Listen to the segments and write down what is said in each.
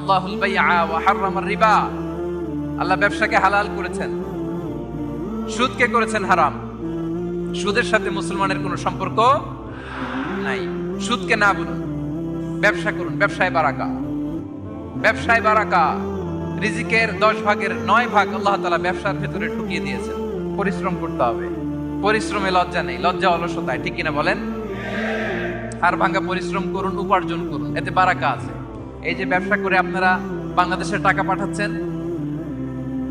রিবা। আল্লাহ ব্যবসাকে হালাল করেছেন, সুদকে করেছেন হারাম। সুদের সাথে মুসলমানের কোনো সম্পর্ক নাই। সুদকে না বলুন ব্যবসা করুন, ব্যবসায় বারাকা। ব্যবসায় বারাকা, রিজিকের দশ ভাগের নয় ভাগ আল্লাহ তালা ব্যবসার ভেতরে ঢুকিয়ে দিয়েছেন। পরিশ্রম করতে হবে। পরিশ্রমে লজ্জা নেই, লজ্জা অলসতায়, ঠিক কিনা বলেন? আর ভাঙ্গা পরিশ্রম করুন, উপার্জন করুন, এতে বারাকা আছে। এই যে ব্যবসা করে আপনারা বাংলাদেশের টাকা পাঠাচ্ছেন,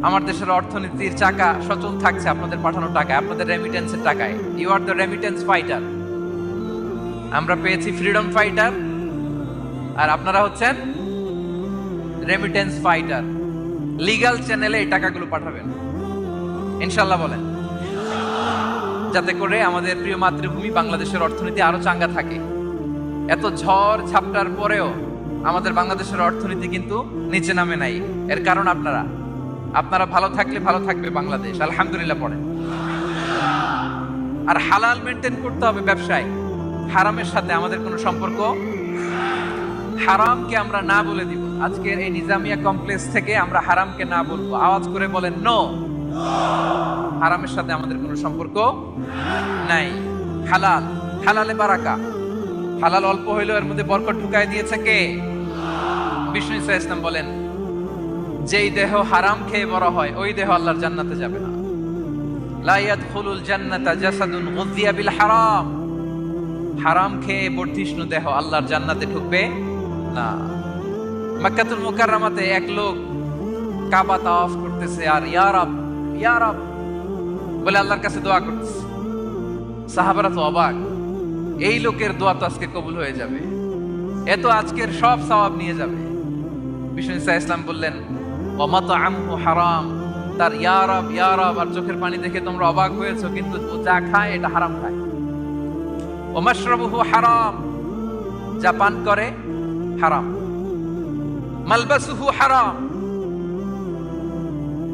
আমার দেশের অর্থনীতির চাকা সচল থাকছে আপনাদের পাঠানো টাকায়, আপনাদের রেমিটেন্সের টাকায়। You are the remittance fighter আমরা পেয়েছি ফ্রিডম ফাইটার আর আপনারা হচ্ছেন রেমিটেন্স ফাইটার লিগ্যাল চ্যানেলে এই টাকাগুলো পাঠাবেন। ইনশাল্লাহ বলেন। যাতে করে আমাদের প্রিয় মাতৃভূমি বাংলাদেশের অর্থনীতি আরও চাঙ্গা থাকে। এত ঝড়, ঝাপটার পরেও আমাদের বাংলাদেশের অর্থনীতি কিন্তু নিচে নামে নাই। এর কারণ আপনারা। আপনারা ভালো থাকলে ভালো থাকবে বাংলাদেশ। আলহামদুলিল্লাহ পড়েন। আর হালাল মেনটেন করতে হবে ব্যবসায়। হারামের সাথে আমাদের কোনো সম্পর্ক হারামকে আমরা না বলে দিব। আজকে এই নিজামিয়া কমপ্লেক্স থেকে আমরা হারামকে না বলব। আওয়াজ করে বলেন নো হারামের সাথে আমাদের কোনো সম্পর্ক নাই। হালাল। হালালে বারাকা। হালাল অল্প হইলেও এর মধ্যে বরকত ঢুকায় দিয়েছে কে? বিষ্ণু ইসা ইসলাম বলেন, যেই দেহ হারাম খেয়ে বড় হয়, ওই দেহ আল্লাহর জান্নাতে যাবে না। লা ইয়াদখুলুল জান্নাতা জাসাদুন গুযিয়া বিল হারাম। হারাম খেয়ে বর্ধিষ্ণু দেহ আল্লাহর জান্নাতে ঢুকবে না। মক্কাতুল মুকাররমাতে এক লোক কাবা তাওয়াফ করতেছে আর ইয়া রব ইয়া রব বলে আল্লাহর কাছে দোয়া করতেছে। সাহাবারা তো অবাক, এই লোকের দোয়া তো আজকে কবুল হয়ে যাবে। এ তো আজকের সব সওয়াব নিয়ে যাবে। বিষ্ণু ইসা ইসলাম বললেন অমাত আমহু হারাম। তার ইয়ারব ইয়ারব আর চোখের পানি দেখে তোমরা অবাক হয়েছো, কিন্তু ও যা খায় এটা হারাম খায়। ওমাশরাবুহু হারাম, যা পান করে হারাম। মালবাসুহু হারাম,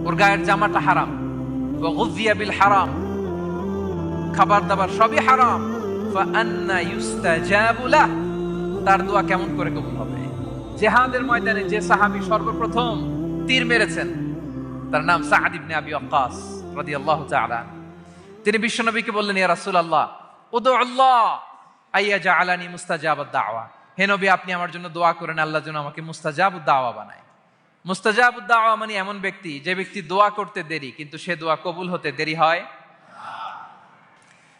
ওর গায়ের জামাটা হারাম। ও গুযিয়া বিল হারাম, খাবার দাবার সবই হারাম। ফাআন্না ইউস্তাজাবু লাহ, তার দোয়া কেমন করে কবুল হবে? জেহাদের ময়দানে যে সাহাবি সর্বপ্রথম তীর মেরেছেন, তার নাম সাআদ ইবনে আবি ওয়াক্কাস রাদিয়াল্লাহু তাআলা তিনি বিশ্বনবীকে বললেন, ইয়া রাসূলুল্লাহ উদু আল্লাহ আইয়া জাআলানি মুস্তাজাবাদ দাওয়া হে নবী, আপনি আমার জন্য দোয়া করেন, আল্লাহ যেন আমাকে মুস্তাজাবুদ দাওয়া বানায়। মুস্তাজাবুদ দাওয়া মানে এমন ব্যক্তি, যে ব্যক্তি দোয়া করতে দেরি, কিন্তু সে দোয়া কবুল হতে দেরি হয়।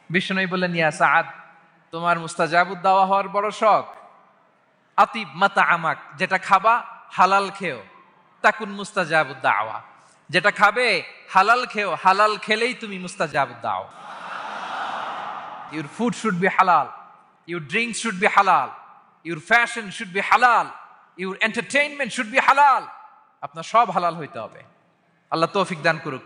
বিষ্ণু বললেন, ইয়া সাআদ তোমার মুস্তাজাবুদ দাওয়া হওয়ার বড় শখ। আতিব মাতা আমাক, যেটা খাবা হালাল খেও। তাকুন মুস্তাজাবুদ দাওয়া। যেটা খাবে হালাল খেও, হালাল খেলেই তুমি মুস্তাজাবুদ দাও। Your food should be halal your drinks should be halal your fashion should be halal your entertainment should be halal আপনার সব হালাল হইতে হবে। আল্লাহ তৌফিক দান করুক।